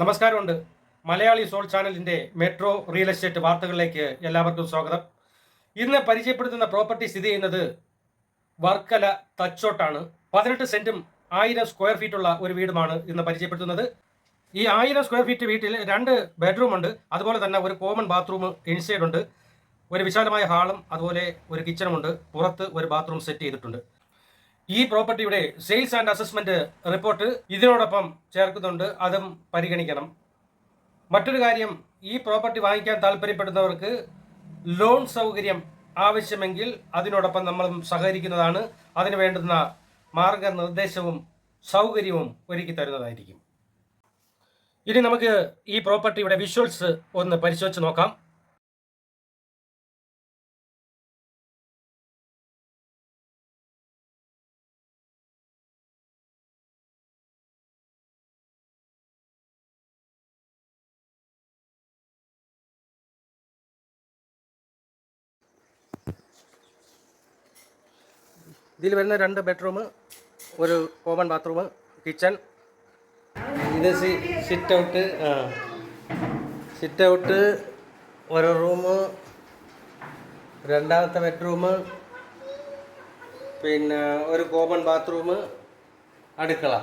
നമസ്കാരമുണ്ട്. മലയാളി സോൾ ചാനലിന്റെ metro real estate വാർത്തകളിലേക്ക് എല്ലാവർക്കും സ്വാഗതം. ഇന്ന് പരിചയപ്പെടുത്തുന്ന പ്രോപ്പർട്ടി സ്ഥിതി ചെയ്യുന്നത് വർക്കല തച്ചോട്ടാണ്. പതിനെട്ട് സെന്റും ആയിരം സ്ക്വയർ ഫീറ്റ് ഉള്ള ഒരു വീടുമാണ് ഇന്ന് പരിചയപ്പെടുത്തുന്നത്. ഈ ആയിരം സ്ക്വയർ ഫീറ്റ് വീട്ടിൽ രണ്ട് ബെഡ്റൂം ഉണ്ട്. അതുപോലെ തന്നെ ഒരു കോമൺ ബാത്റൂം ഇൻസൈഡ് ഉണ്ട്. ഒരു വിശാലമായ ഹാളും അതുപോലെ ഒരു കിച്ചണും ഉണ്ട് പുറത്ത് ഒരു ബാത്റൂം സെറ്റ് ചെയ്തിട്ടുണ്ട്. ഈ പ്രോപ്പർട്ടിയുടെ സെയിൽസ് ആൻഡ് അസസ്മെന്റ് റിപ്പോർട്ട് ഇതിനോടൊപ്പം ചേർക്കുന്നുണ്ട്. അതും പരിഗണിക്കണം. മറ്റൊരു കാര്യം ഈ പ്രോപ്പർട്ടി വാങ്ങിക്കാൻ താല്പര്യപ്പെടുന്നവർക്ക് ലോൺ സൗകര്യം ആവശ്യമെങ്കിൽ അതിനോടൊപ്പം നമ്മളും സഹകരിക്കുന്നതാണ്. അതിന് വേണ്ടുന്ന മാർഗനിർദ്ദേശവും സൗകര്യവും ഒരുക്കി തരുന്നതായിരിക്കും. ഇനി നമുക്ക് ഈ പ്രോപ്പർട്ടിയുടെ വിഷ്വൽസ് ഒന്ന് പരിശോധിച്ച് നോക്കാം. ഇതിൽ വരുന്ന രണ്ട് ബെഡ്റൂം ഒരു കോമൺ ബാത്റൂം കിച്ചൺ ഇത് സിറ്റ് ഔട്ട് സിറ്റ് ഔട്ട് ഒരു റൂം രണ്ടാമത്തെ ബെഡ്റൂം പിന്നെ ഒരു കോമൺ ബാത്റൂം അടുക്കള.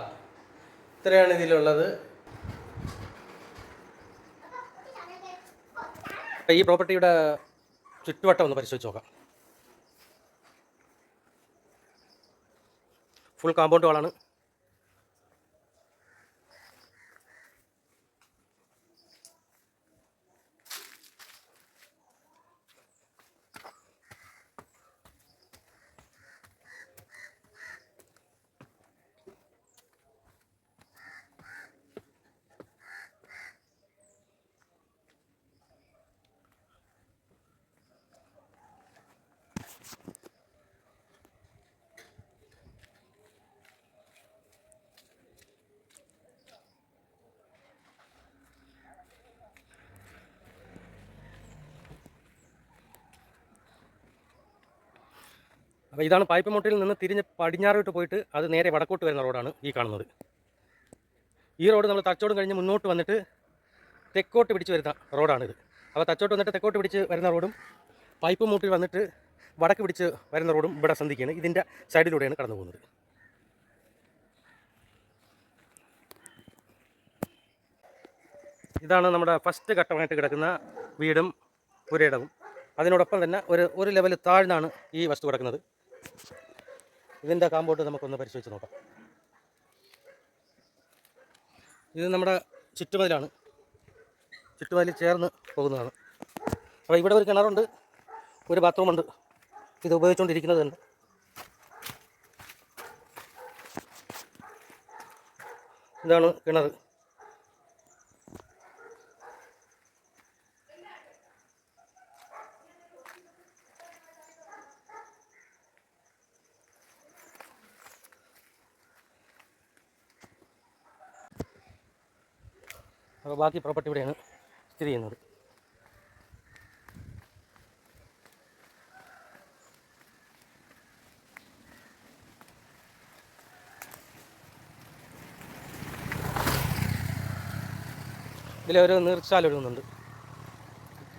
ഇത്രയാണ് ഇതിലുള്ളത്. ഈ പ്രോപ്പർട്ടിയുടെ ചുറ്റുവട്ടം ഒന്ന് പരിശോധിച്ച് നോക്കാം. ഫുൾ കോമ്പൗണ്ട് വാളാണ് അപ്പോൾ ഇതാണ് മുട്ടിൽ നിന്ന് തിരിഞ്ഞ് പടിഞ്ഞാറോട്ട് പോയിട്ട് അത് നേരെ വടക്കോട്ട് വരുന്ന റോഡാണ് ഈ കാണുന്നത്. ഈ റോഡ് നമ്മൾ തച്ചോടും കഴിഞ്ഞ് മുന്നോട്ട് വന്നിട്ട് തെക്കോട്ട് പിടിച്ച് വരുന്ന റോഡാണിത്. അപ്പോൾ തച്ചോട്ട് വന്നിട്ട് തെക്കോട്ട് പിടിച്ച് വരുന്ന റോഡും പൈപ്പ് മൂട്ടിൽ വന്നിട്ട് വടക്ക് പിടിച്ച് വരുന്ന റോഡും ഇവിടെ സന്ധിക്കുകയാണ്. ഇതിന്റെ സൈഡിലൂടെയാണ് കടന്നു പോകുന്നത്. ഇതാണ് നമ്മുടെ ഫസ്റ്റ് ഘട്ടമായിട്ട് കിടക്കുന്ന വീടും പുരയിടവും. അതിനോടൊപ്പം തന്നെ ഒരു ഒരു ലെവൽ താഴ്ന്നാണ് ഈ വസ്തു കിടക്കുന്നത്. ഇതിന്റെ കാമ്പോട്ട് നമുക്കൊന്ന് പരിശോധിച്ച് നോക്കാം. ഇത് നമ്മുടെ ചുറ്റുമതിലാണ് ചുറ്റുമതിൽ ചേർന്ന് പോകുന്നതാണ്. അപ്പോൾ ഇവിടെ ഒരു കിണറുണ്ട് ഒരു ബാത്റൂമുണ്ട് ഇത് ഉപയോഗിച്ചുകൊണ്ടിരിക്കുന്നത് തന്നെ ഇതാണ് കിണർ അപ്പോൾ ബാക്കി പ്രോപ്പർട്ടി ഇവിടെയാണ് സ്ഥിതി ചെയ്യുന്നത്. ഇതിലൊരു നീർച്ചാൽ ഒഴുകുന്നുണ്ട്.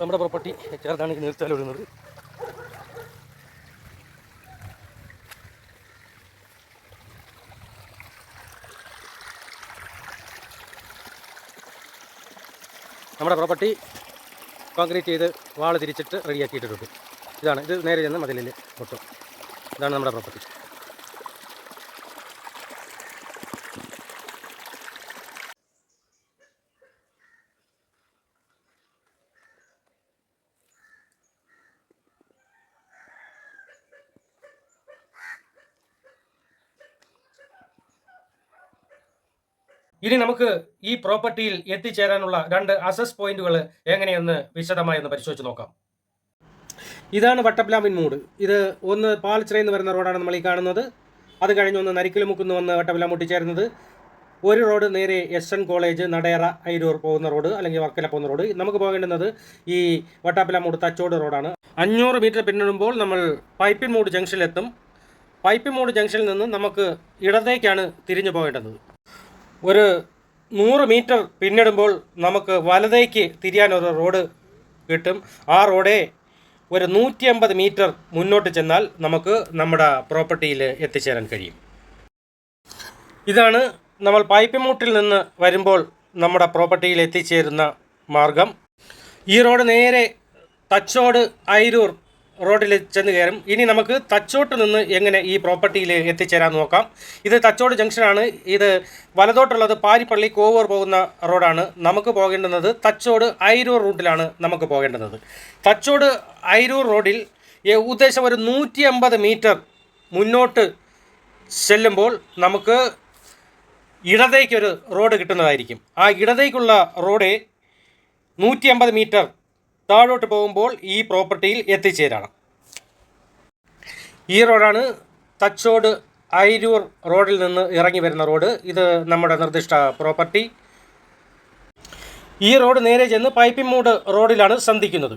നമ്മുടെ പ്രോപ്പർട്ടി ചേർത്താണ് ഈ നീർച്ചാൽ ഒഴുകുന്നത്. നമ്മുടെ പ്രോപ്പർട്ടി കോൺക്രീറ്റ് ചെയ്ത് വാൾ തിരിച്ചിട്ട് റെഡിയാക്കിയിട്ടുണ്ട് ഇതാണ് ഇത് നേരെ ചെന്ന് മതിലിൽ പൊട്ടും. ഇതാണ് നമ്മുടെ പ്രോപ്പർട്ടി ഇനി നമുക്ക് ഈ പ്രോപ്പർട്ടിയിൽ എത്തിച്ചേരാനുള്ള രണ്ട് അസസ് പോയിന്റുകൾ എങ്ങനെയെന്ന് വിശദമായി ഒന്ന് പരിശോധിച്ച് നോക്കാം. ഇതാണ് വട്ടപ്ലാവിൻ മൂട്. ഇത് ഒന്ന് പാൽച്ചിറയിൽ നിന്ന് വരുന്ന റോഡാണ് നമ്മൾ ഈ കാണുന്നത്. അത് കഴിഞ്ഞ് ഒന്ന് നരിക്കലുമുക്കുന്ന് വന്ന് വട്ടപ്ലാം മുട്ടിച്ചേരുന്നത്. ഒരു റോഡ് നേരെ S N college Nadayara Ayiroor പോകുന്ന റോഡ് അല്ലെങ്കിൽ വർക്കല പോകുന്ന റോഡ്. നമുക്ക് പോകേണ്ടുന്നത് ഈ വട്ടാപ്പിലാമൂട് തച്ചോട് റോഡാണ്. അഞ്ഞൂറ് മീറ്റർ പിന്നിടുമ്പോൾ നമ്മൾ പൈപ്പിൻ മൂട് ജംഗ്ഷനിലെത്തും. പൈപ്പിൻ മൂട് ജംഗ്ഷനിൽ നിന്ന് നമുക്ക് ഇടത്തേക്കാണ് തിരിഞ്ഞു പോകേണ്ടത്. ഒരു നൂറ് മീറ്റർ പിന്നിടുമ്പോൾ നമുക്ക് വലതേക്ക് തിരിയാൻ ഒരു റോഡ് കിട്ടും. ആ റോഡേ ഒരു നൂറ്റി അമ്പത് മീറ്റർ മുന്നോട്ട് ചെന്നാൽ നമുക്ക് നമ്മുടെ പ്രോപ്പർട്ടിയിൽ എത്തിച്ചേരാൻ കഴിയും. ഇതാണ് നമ്മൾ പൈപ്പിമൂട്ടിൽ നിന്ന് വരുമ്പോൾ നമ്മുടെ പ്രോപ്പർട്ടിയിൽ എത്തിച്ചേരുന്ന മാർഗം. ഈ റോഡ് നേരെ തച്ചോട് അയിരൂർ റോഡിൽ ചെന്ന് കയറും. ഇനി നമുക്ക് തച്ചോട്ട് നിന്ന് എങ്ങനെ ഈ പ്രോപ്പർട്ടിയിൽ എത്തിച്ചേരാൻ നോക്കാം. ഇത് തച്ചോട് ജംഗ്ഷനാണ്. ഇത് വലതോട്ടുള്ളത് പാരിപ്പള്ളി കോവൂർ പോകുന്ന റോഡാണ്. നമുക്ക് പോകേണ്ടുന്നത് തച്ചോട് ഐരൂർ റൂട്ടിലാണ് നമുക്ക് പോകേണ്ടുന്നത്. തച്ചോട് ഐരൂർ റോഡിൽ ഉദ്ദേശം ഒരു നൂറ്റി അമ്പത് മീറ്റർ മുന്നോട്ട് ചെല്ലുമ്പോൾ നമുക്ക് ഇടതേക്കൊരു റോഡ് കിട്ടുന്നതായിരിക്കും. ആ ഇടതേക്കുള്ള റോഡ് നൂറ്റി അമ്പത് മീറ്റർ താഴോട്ട് പോകുമ്പോൾ ഈ പ്രോപ്പർട്ടിയിൽ എത്തിച്ചേരാണ്. ഈ റോഡാണ് തച്ചോട് അയിരൂർ റോഡിൽ നിന്ന് ഇറങ്ങി വരുന്ന റോഡ്. ഇത് നമ്മുടെ നിർദ്ദിഷ്ട പ്രോപ്പർട്ടി. ഈ റോഡ് നേരെ ചെന്ന് പൈപ്പിമൂട് റോഡിലാണ് സന്ധിക്കുന്നത്.